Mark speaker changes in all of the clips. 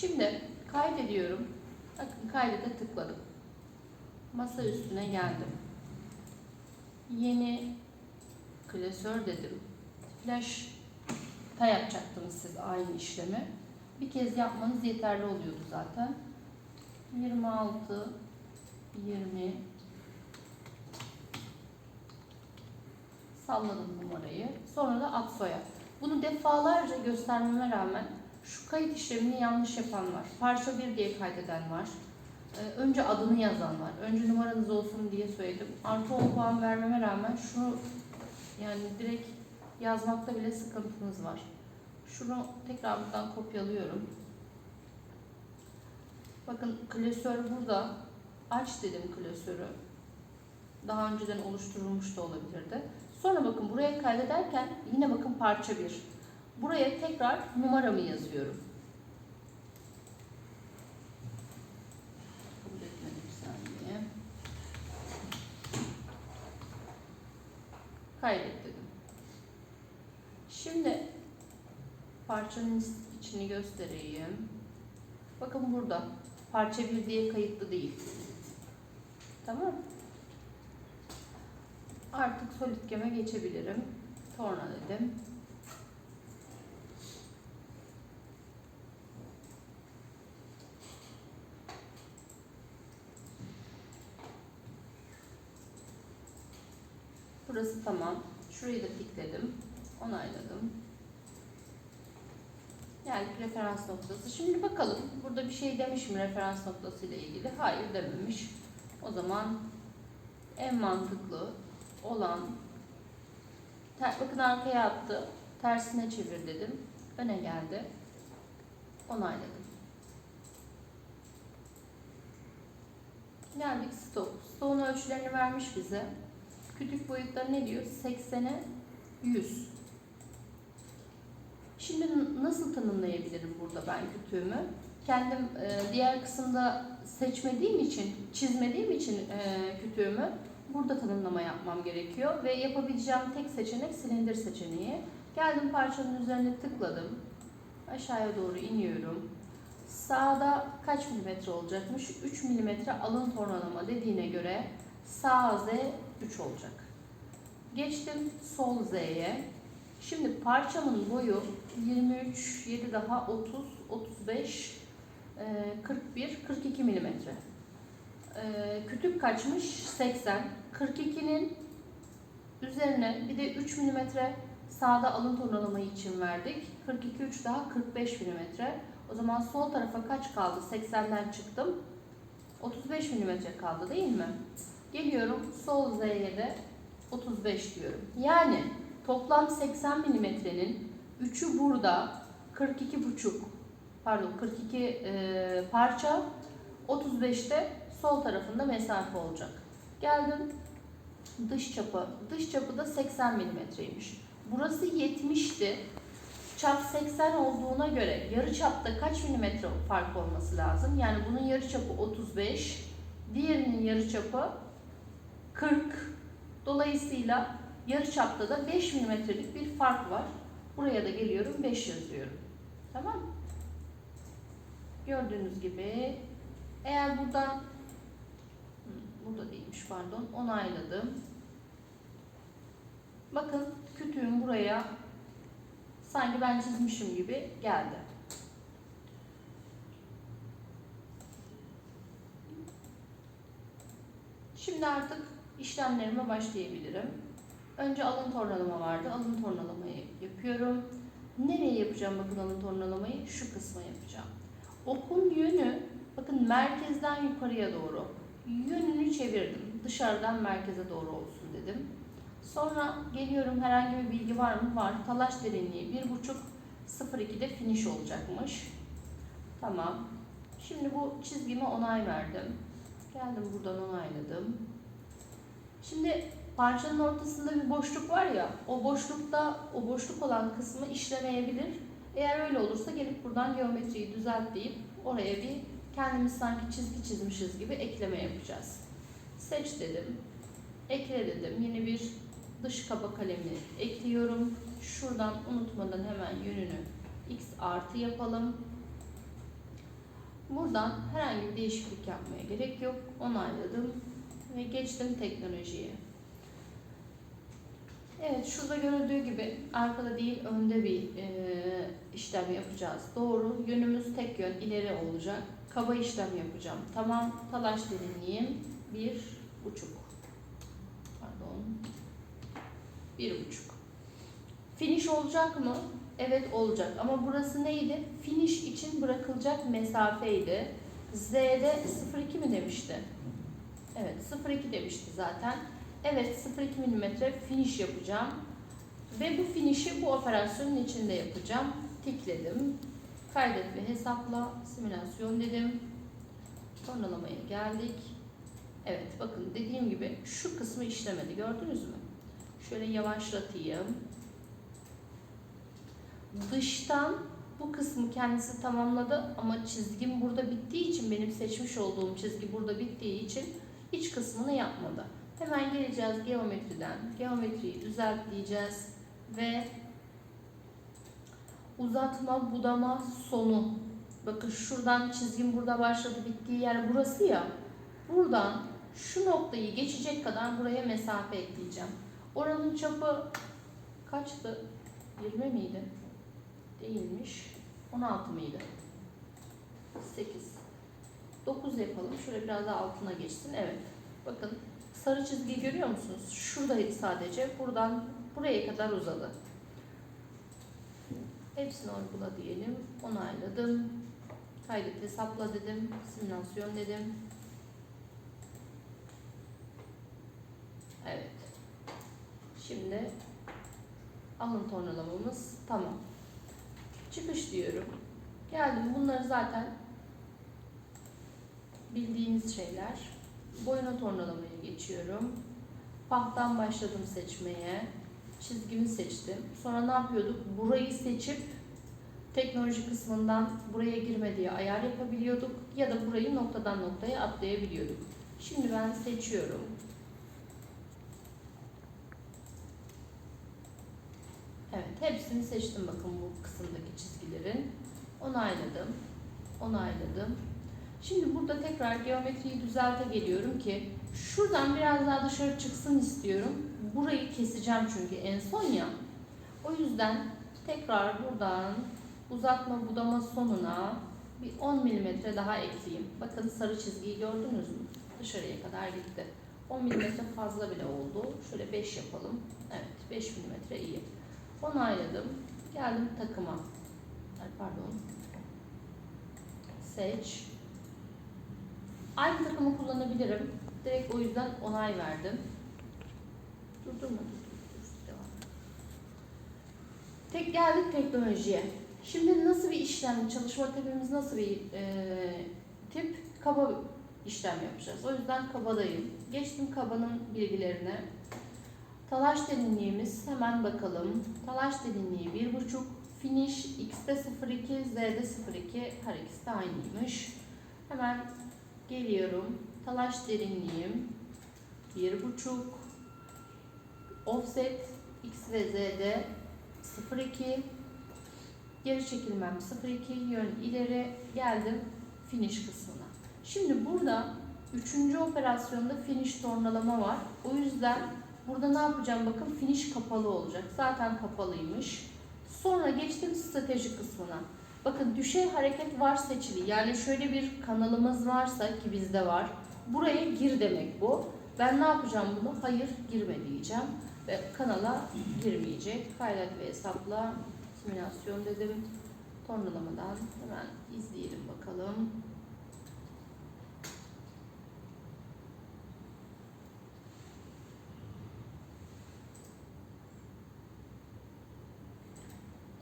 Speaker 1: Şimdi kaydediyorum. Bakın kaydete tıkladım. Masa üstüne geldim. Yeni klasör dedim. Flash ta yapacaktınız siz aynı işlemi. Bir kez yapmanız yeterli oluyordu zaten. 26 20 salladım numarayı. Sonra da Aksoy'a. Bunu defalarca göstermeme rağmen şu kayıt işlemini yanlış yapan var. Parça 1 diye kaydeden var. Ee, önce adını yazan var. Önce numaranız olsun diye söyledim. Artı 10 puan vermeme rağmen şunu yani direkt yazmakta bile sıkıntınız var. Şunu tekrar buradan kopyalıyorum. Bakın klasör burada. Aç dedim klasörü. Daha önceden oluşturulmuş da olabilirdi. Sonra bakın buraya kaydederken yine bakın parça 1. Buraya tekrar numaramı yazıyorum. Kaydet dedim. Şimdi parçanın içini göstereyim. Bakın burada. Parça 1 diye kayıtlı değil. Tamam Artık solidgem'e geçebilirim. Torna dedim. Burası tamam. Şurayı da tıkladım. Onayladım. Yani referans noktası. Şimdi bakalım. Burada bir şey demiş mi referans noktası ile ilgili? Hayır dememiş. O zaman en mantıklı olan bakın arkaya attı. Tersine çevir dedim. Öne geldi. Onayladım. Geldik stok. Stoğun ölçülerini vermiş bize. Kütük boyutları ne diyor? 80'e 100. Şimdi nasıl tanımlayabilirim burada ben kütüğümü? Kendim e, diğer kısımda seçmediğim için, çizmediğim için e, kütüğümü burada tanımlama yapmam gerekiyor. Ve yapabileceğim tek seçenek silindir seçeneği. Geldim parçanın üzerine tıkladım. Aşağıya doğru iniyorum. Sağda kaç milimetre olacakmış? 3 milimetre alın tornalama dediğine göre sağ Z 3 olacak. Geçtim sol Z'ye. Şimdi parçamın boyu 23, 7 daha 30, 35, 41, 42 milimetre. Kütük kaçmış? 80. 42'nin üzerine bir de 3 milimetre sağda alın tornalamayı için verdik. 42, 3 daha 45 milimetre. O zaman sol tarafa kaç kaldı? 80'den çıktım. 35 milimetre kaldı değil mi? Geliyorum sol Z'ye de 35 diyorum. Yani toplam 80 milimetrenin 3'ü burada 42 buçuk pardon 42 e, parça 35'te sol tarafında mesafe olacak. Geldim dış çapı. Dış çapı da 80 milimetreymiş. Burası 70'ti. Çap 80 olduğuna göre yarı çapta kaç milimetre fark olması lazım? Yani bunun yarı çapı 35, diğerinin yarı çapı 40. Dolayısıyla yarı çapta da 5 milimetrelik bir fark var. Buraya da geliyorum 5 yazıyorum. Tamam mı? Gördüğünüz gibi eğer buradan burada değilmiş pardon onayladım. Bakın kütüğüm buraya sanki ben çizmişim gibi geldi. Şimdi artık işlemlerime başlayabilirim. Önce alın tornalama vardı. Alın tornalamayı yapıyorum. Nereye yapacağım bakın alın tornalamayı? Şu kısma yapacağım. Okun yönü bakın merkezden yukarıya doğru. Yönünü çevirdim. Dışarıdan merkeze doğru olsun dedim. Sonra geliyorum herhangi bir bilgi var mı? Var. Talaş derinliği 1.5 0.2'de finish olacakmış. Tamam. Şimdi bu çizgime onay verdim. Geldim buradan onayladım. Şimdi parçanın ortasında bir boşluk var ya, o boşlukta o boşluk olan kısmı işlemeyebilir. Eğer öyle olursa gelip buradan geometriyi düzelt deyip oraya bir kendimiz sanki çizgi çizmişiz gibi ekleme yapacağız. Seç dedim. Ekle dedim. Yeni bir dış kaba kalemi ekliyorum. Şuradan unutmadan hemen yönünü x artı yapalım. Buradan herhangi bir değişiklik yapmaya gerek yok. Onayladım ve geçtim teknolojiye. Evet, şurada görüldüğü gibi arkada değil önde bir e, işlem yapacağız. Doğru, yönümüz tek yön ileri olacak. Kaba işlem yapacağım. Tamam, talaş derinliğim bir buçuk. Pardon. Bir buçuk. Finish olacak mı? Evet olacak ama burası neydi? Finish için bırakılacak mesafeydi. Z'de 0,2 mi demişti? Evet 0,2 demişti zaten. Evet 0,2 mm finish yapacağım. Ve bu finish'i bu operasyonun içinde yapacağım. Tikledim. Kaydet ve hesapla. Simülasyon dedim. Sonralamaya geldik. Evet bakın dediğim gibi şu kısmı işlemedi. Gördünüz mü? Şöyle yavaşlatayım. Dıştan bu kısmı kendisi tamamladı ama çizgim burada bittiği için benim seçmiş olduğum çizgi burada bittiği için iç kısmını yapmadı. Hemen geleceğiz geometriden. Geometriyi düzeltleyeceğiz ve uzatma budama sonu. Bakın şuradan çizgim burada başladı bittiği yer burası ya. Buradan şu noktayı geçecek kadar buraya mesafe ekleyeceğim. Oranın çapı kaçtı? 20 miydi? Değilmiş. 16 mıydı? 8. 9 yapalım. Şöyle biraz daha altına geçsin. Evet. Bakın sarı çizgiyi görüyor musunuz? Şuradaydı sadece. Buradan buraya kadar uzadı. Hepsini uygula diyelim. Onayladım. Kaydet hesapla dedim. Simülasyon dedim. Evet. Şimdi alın tornalamamız tamam. Çıkış diyorum. Geldim. Bunları zaten bildiğiniz şeyler. Boyuna tornalamaya geçiyorum. Pahtan başladım seçmeye. Çizgimi seçtim. Sonra ne yapıyorduk? Burayı seçip teknoloji kısmından buraya girme diye ayar yapabiliyorduk. Ya da burayı noktadan noktaya atlayabiliyorduk. Şimdi ben seçiyorum. Evet, hepsini seçtim bakın bu kısımdaki çizgilerin. Onayladım. Onayladım. Şimdi burada tekrar geometriyi düzelte geliyorum ki şuradan biraz daha dışarı çıksın istiyorum. Burayı keseceğim çünkü en son ya. O yüzden tekrar buradan uzatma budama sonuna bir 10 mm daha ekleyeyim. Bakın sarı çizgiyi gördünüz mü? Dışarıya kadar gitti. 10 mm fazla bile oldu. Şöyle 5 yapalım. Evet 5 mm iyi. Onayladım. Geldim takıma. Pardon. Seç. Aynı takımı kullanabilirim. Direkt o yüzden onay verdim. Durdurma, dur, dur, dur. Devam. Tek geldik teknolojiye. Şimdi nasıl bir işlem, çalışma tipimiz nasıl bir e, tip? Kaba işlem yapacağız. O yüzden kabadayım. Geçtim kabanın bilgilerine. Talaş derinliğimiz hemen bakalım. Talaş derinliği 1.5. Finish X'de 0.2, Z'de 0.2. Her ikisi de aynıymış. Hemen geliyorum. Talaş derinliğim 1.5. Offset X ve Z'de 0.2. Geri çekilmem 0.2. Yön ileri geldim finish kısmına. Şimdi burada üçüncü operasyonda finish tornalama var. O yüzden Burada ne yapacağım? Bakın finish kapalı olacak. Zaten kapalıymış. Sonra geçtim strateji kısmına. Bakın düşey hareket var seçili. Yani şöyle bir kanalımız varsa ki bizde var. Buraya gir demek bu. Ben ne yapacağım bunu? Hayır girme diyeceğim. Ve kanala girmeyecek. Kaydet ve hesapla simülasyon dedim. Tornalamadan hemen izleyelim bakalım.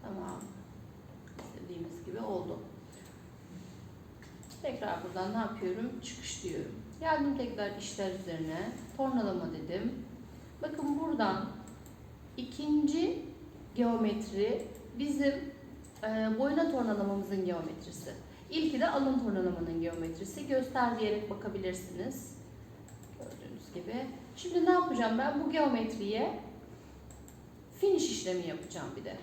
Speaker 1: Tamam. Oldu. Tekrar buradan ne yapıyorum? Çıkış diyorum. Geldim tekrar işler üzerine. Tornalama dedim. Bakın buradan ikinci geometri bizim e, boyuna tornalamamızın geometrisi. İlki de alın tornalamanın geometrisi. Göster diyerek bakabilirsiniz. Gördüğünüz gibi. Şimdi ne yapacağım ben? Bu geometriye finish işlemi yapacağım bir de.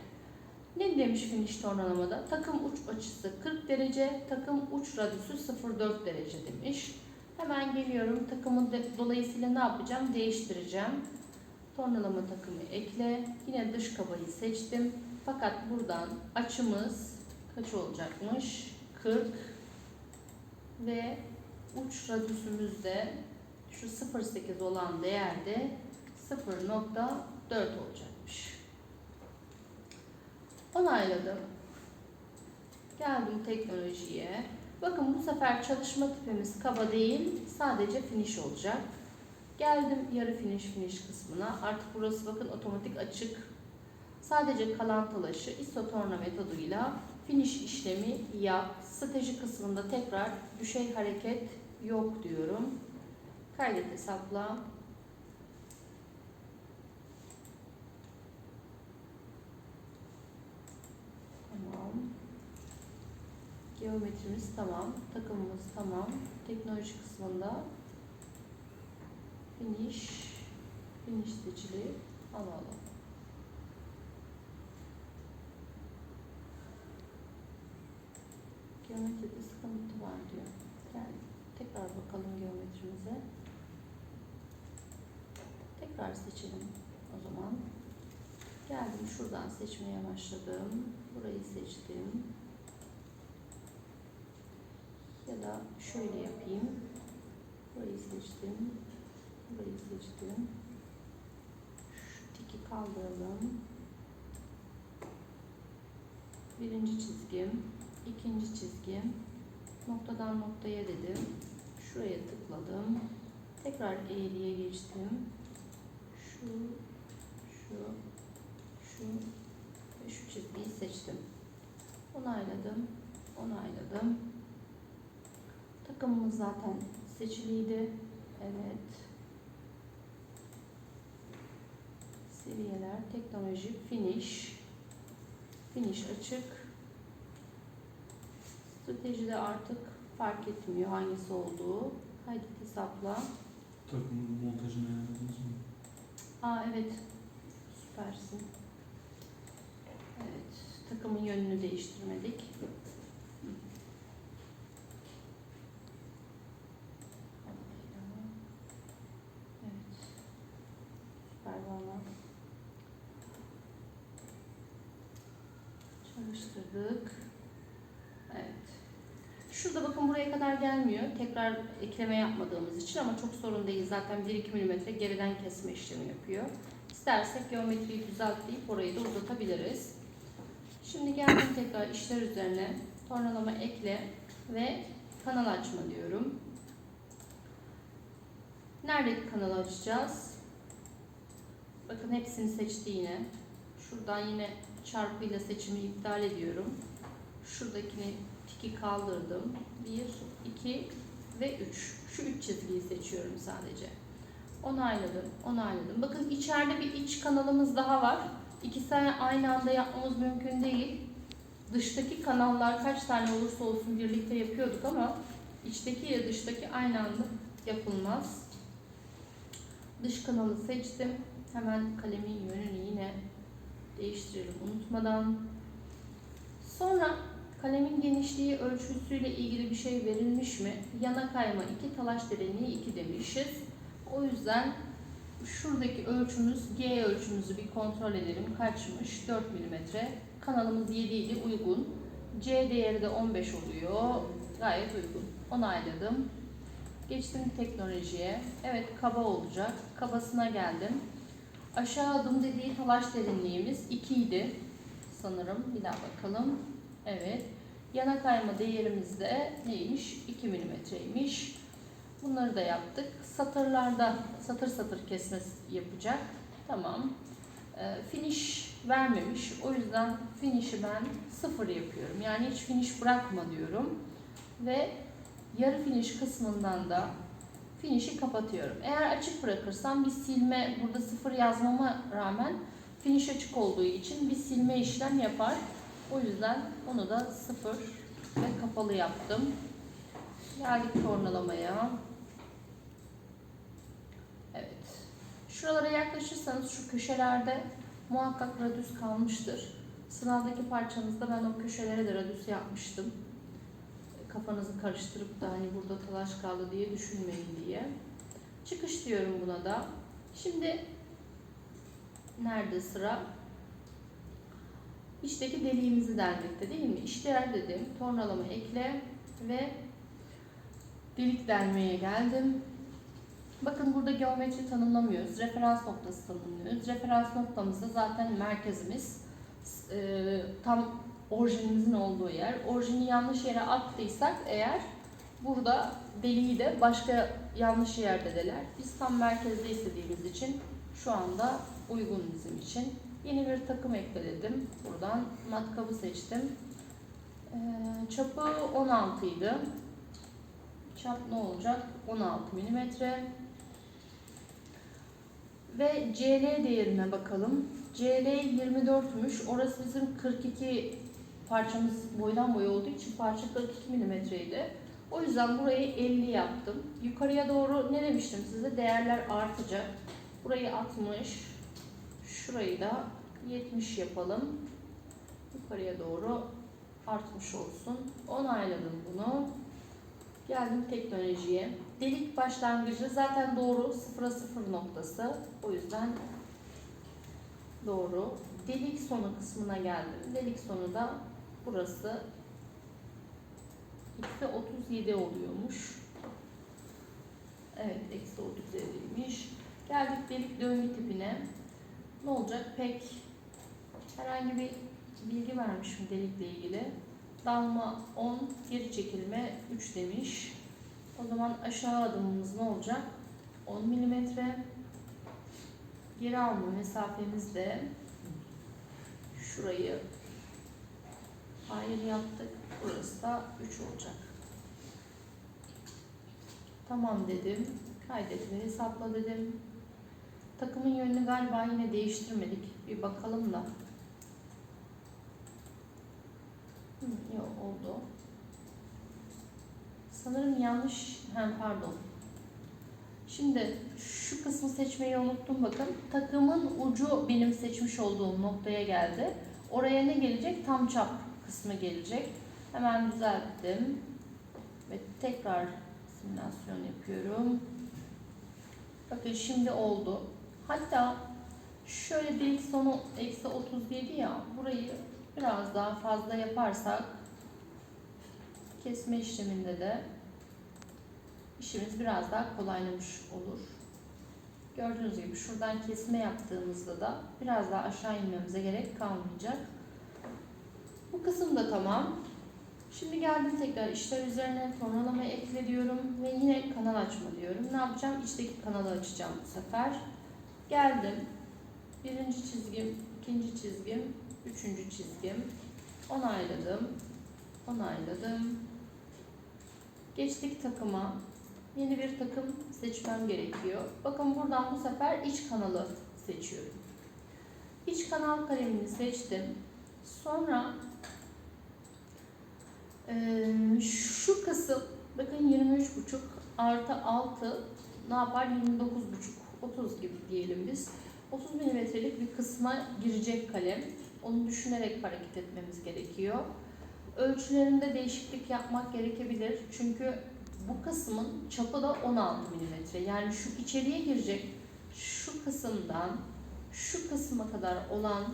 Speaker 1: Ne demiş finish tornalamada? Takım uç açısı 40 derece, takım uç radüsü 0,4 derece demiş. Hemen geliyorum. Takımı de, dolayısıyla ne yapacağım? Değiştireceğim. Tornalama takımı ekle. Yine dış kabayı seçtim. Fakat buradan açımız kaç olacakmış? 40 ve uç radüsümüz de şu 0,8 olan değerde 0.4 olacakmış. Onayladım. Geldim teknolojiye. Bakın bu sefer çalışma tipimiz kaba değil, sadece finish olacak. Geldim yarı finish finish kısmına. Artık burası bakın otomatik açık. Sadece kalan talaşı isotorna metoduyla finish işlemi yap. Strateji kısmında tekrar düşey hareket yok diyorum. Kaydet hesapla. Tamam. Geometrimiz tamam. Takımımız tamam. Teknoloji kısmında finish finish seçili alalım. Geometride sıkıntı var diyor. Gel tekrar bakalım geometrimize. Tekrar seçelim o zaman. Geldim şuradan seçmeye başladım. Burayı seçtim. Ya da şöyle yapayım. Burayı seçtim. Burayı seçtim. Şu tiki kaldıralım. Birinci çizgim, ikinci çizgim. Noktadan noktaya dedim. Şuraya tıkladım. Tekrar eğriye geçtim. Şu, şu, şu ve şu çizgiyi seçtim. Onayladım, onayladım. Takımımız zaten seçiliydi. Evet. Seviyeler, teknoloji, finish. Finish açık. Stratejide artık fark etmiyor hangisi olduğu. Kaydet hesapla.
Speaker 2: Takımın montajını ayarladınız mı?
Speaker 1: Aa evet. Süpersin. Evet. Takımın yönünü değiştirmedik. Çalıştırdık. Evet. Şurada bakın buraya kadar gelmiyor. Tekrar ekleme yapmadığımız için ama çok sorun değil. Zaten 1-2 mm geriden kesme işlemi yapıyor. İstersek geometriyi düzeltip orayı da uzatabiliriz. Şimdi geldim tekrar işler üzerine. Tornalama ekle ve kanal açma diyorum. Neredeki kanalı açacağız? Bakın hepsini seçti yine. Şuradan yine çarpıyla seçimi iptal ediyorum. Şuradakini tiki kaldırdım. 1, 2 ve 3. Şu 3 çizgiyi seçiyorum sadece. Onayladım, onayladım. Bakın içeride bir iç kanalımız daha var. İkisini aynı anda yapmamız mümkün değil. Dıştaki kanallar kaç tane olursa olsun birlikte yapıyorduk ama içteki ile dıştaki aynı anda yapılmaz. Dış kanalı seçtim. Hemen kalemin yönünü yine değiştirelim unutmadan. Sonra kalemin genişliği ölçüsüyle ilgili bir şey verilmiş mi? Yana kayma 2, talaş derinliği 2 demişiz. O yüzden şuradaki ölçümüz, G ölçümüzü bir kontrol edelim. Kaçmış? 4 mm. Kanalımız 7 idi, uygun. C değeri de 15 oluyor. Gayet uygun. Onayladım. Geçtim teknolojiye. Evet kaba olacak. Kabasına geldim. Aşağı adım dediği talaş derinliğimiz 2 idi. Sanırım. Bir daha bakalım. Evet. Yana kayma değerimiz de neymiş? 2 milimetreymiş. Bunları da yaptık. Satırlarda satır satır kesme yapacak. Tamam. Ee, finish vermemiş. O yüzden finish'i ben sıfır yapıyorum. Yani hiç finish bırakma diyorum. Ve yarı finish kısmından da finish'i kapatıyorum. Eğer açık bırakırsam bir silme, burada sıfır yazmama rağmen finish açık olduğu için bir silme işlem yapar. O yüzden onu da sıfır ve kapalı yaptım. Geldik tornalamaya. Evet. Şuralara yaklaşırsanız şu köşelerde muhakkak radüs kalmıştır. Sınavdaki parçamızda ben o köşelere de radüs yapmıştım. Kafanızı karıştırıp da hani burada talaş kaldı diye düşünmeyin diye. Çıkış diyorum buna da. Şimdi nerede sıra? İçteki deliğimizi delmekte değil mi? İşler dedim. Tornalama ekle ve delik delmeye geldim. Bakın burada geometri tanımlamıyoruz. Referans noktası tanımlıyoruz. Referans noktamızda zaten merkezimiz e, tam orijinimizin olduğu yer. Orijini yanlış yere attıysak eğer burada deliği de başka yanlış yerde deler. Biz tam merkezde istediğimiz için şu anda uygun bizim için. Yeni bir takım ekledim. Buradan matkabı seçtim. Ee, çapı 16 idi. Çap ne olacak? 16 milimetre. Ve CL değerine bakalım. CL 24'müş. Orası bizim 42 parçamız boydan boya olduğu için parça 42 milimetreydi. O yüzden burayı 50 yaptım. Yukarıya doğru ne demiştim size? Değerler artacak. Burayı 60. Şurayı da 70 yapalım. Yukarıya doğru artmış olsun. Onayladım bunu. Geldim teknolojiye. Delik başlangıcı zaten doğru. Sıfıra sıfır noktası. O yüzden doğru. Delik sonu kısmına geldim. Delik sonu da burası. Eksi 37 oluyormuş. Evet, eksi 37'ymiş. Geldik delik döngü tipine. Ne olacak? Pek herhangi bir bilgi vermiş mi delikle ilgili? Dalma 10, geri çekilme 3 demiş. O zaman aşağı adımımız ne olacak? 10 milimetre. Geri alma mesafemiz de şurayı hayır yaptık. Burası da 3 olacak. Tamam dedim. Kaydet ve hesapla dedim. Takımın yönünü galiba yine değiştirmedik. Bir bakalım da. Hı, yok oldu. Sanırım yanlış. Hem pardon. Şimdi şu kısmı seçmeyi unuttum bakın. Takımın ucu benim seçmiş olduğum noktaya geldi. Oraya ne gelecek? Tam çap kısmı gelecek. Hemen düzelttim. Ve tekrar simülasyon yapıyorum. Bakın şimdi oldu. Hatta şöyle delik sonu eksi 37 ya burayı biraz daha fazla yaparsak kesme işleminde de işimiz biraz daha kolaylamış olur. Gördüğünüz gibi şuradan kesme yaptığımızda da biraz daha aşağı inmemize gerek kalmayacak. Bu kısım da tamam. Şimdi geldim tekrar işler üzerine tornalama ekle diyorum ve yine kanal açma diyorum. Ne yapacağım? İçteki kanalı açacağım bu sefer. Geldim. Birinci çizgim, ikinci çizgim, üçüncü çizgim. Onayladım. Onayladım. Geçtik takıma. Yeni bir takım seçmem gerekiyor. Bakın buradan bu sefer iç kanalı seçiyorum. İç kanal kalemini seçtim. Sonra şu kısım bakın 23,5 artı 6 ne yapar? 29,5 30 gibi diyelim biz. 30 milimetrelik bir kısma girecek kalem. Onu düşünerek hareket etmemiz gerekiyor. Ölçülerinde değişiklik yapmak gerekebilir. Çünkü bu kısmın çapı da 16 milimetre. Yani şu içeriye girecek şu kısımdan şu kısma kadar olan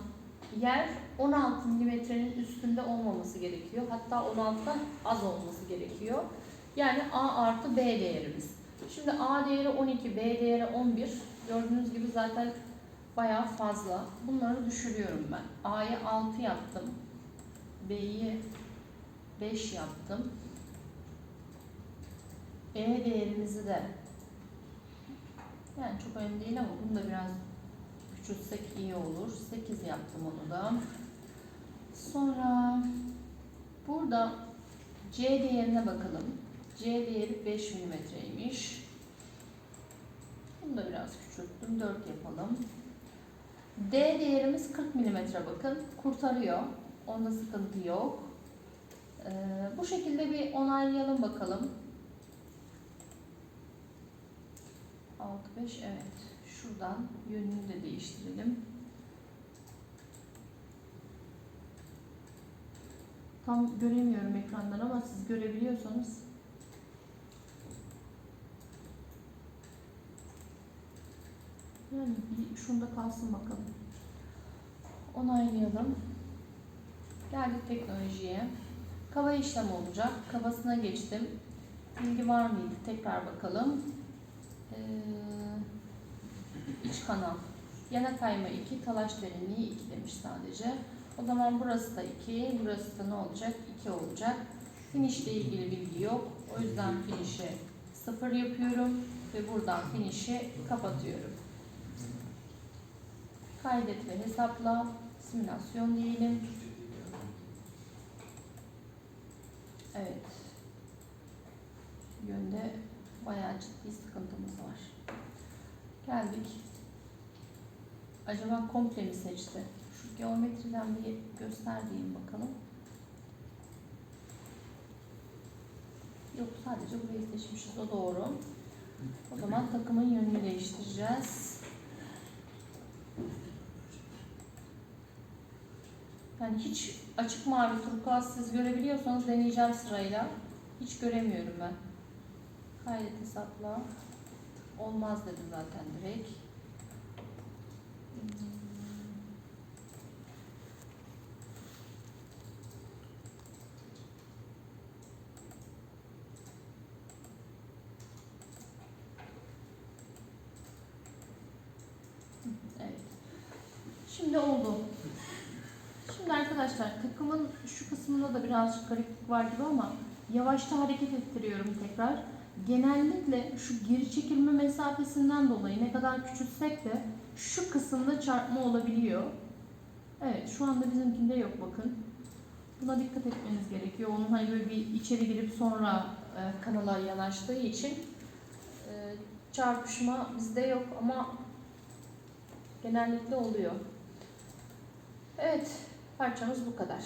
Speaker 1: yer 16 milimetrenin üstünde olmaması gerekiyor. Hatta 16'dan az olması gerekiyor. Yani A artı B değerimiz. Şimdi A değeri 12, B değeri 11. Gördüğünüz gibi zaten bayağı fazla. Bunları düşürüyorum ben. A'yı 6 yaptım. B'yi 5 yaptım. B değerimizi de yani çok önemli değil ama bunu da biraz küçültsek iyi olur. 8 yaptım onu da. Sonra burada C değerine bakalım. C değeri 5 milimetreymiş. Bunu da biraz küçülttüm. 4 yapalım. D değerimiz 40 milimetre bakın. Kurtarıyor. Onda sıkıntı yok. Ee, bu şekilde bir onaylayalım bakalım. 6 5 evet. Şuradan yönünü de değiştirelim. Tam göremiyorum ekrandan ama siz görebiliyorsanız. Yani bir şunda kalsın bakalım. Onaylayalım. Geldik teknolojiye. Kaba işlem olacak. Kabasına geçtim. Bilgi var mıydı? Tekrar bakalım. Ee, iç kanal. Yana kayma 2, talaş derinliği 2 demiş sadece. O zaman burası da 2, burası da ne olacak? 2 olacak. Finish ile ilgili bilgi yok. O yüzden finish'i 0 yapıyorum ve buradan finish'i kapatıyorum. Kaydet ve hesapla. Simülasyon diyelim. Evet. Yönde bayağı ciddi sıkıntımız var. Geldik. Acaba komple mi seçti? Şu geometriden bir göster diyeyim bakalım. Yok sadece burayı seçmişiz. O doğru. O zaman takımın yönünü değiştireceğiz. Yani hiç açık mavi turkuaz siz görebiliyorsanız deneyeceğim sırayla. Hiç göremiyorum ben. Kaydet hesapla. Olmaz dedi zaten direkt. Hmm. Evet. Şimdi oldu. Şimdi arkadaşlar takımın şu kısmında da birazcık gariplik var gibi ama yavaşta hareket ettiriyorum tekrar. Genellikle şu geri çekilme mesafesinden dolayı ne kadar küçültsek de şu kısımda çarpma olabiliyor. Evet şu anda bizimkinde yok bakın. Buna dikkat etmeniz gerekiyor. Onun hani böyle bir içeri girip sonra e, kanala yanaştığı için e, çarpışma bizde yok ama genellikle oluyor. Evet, parçamız bu kadar.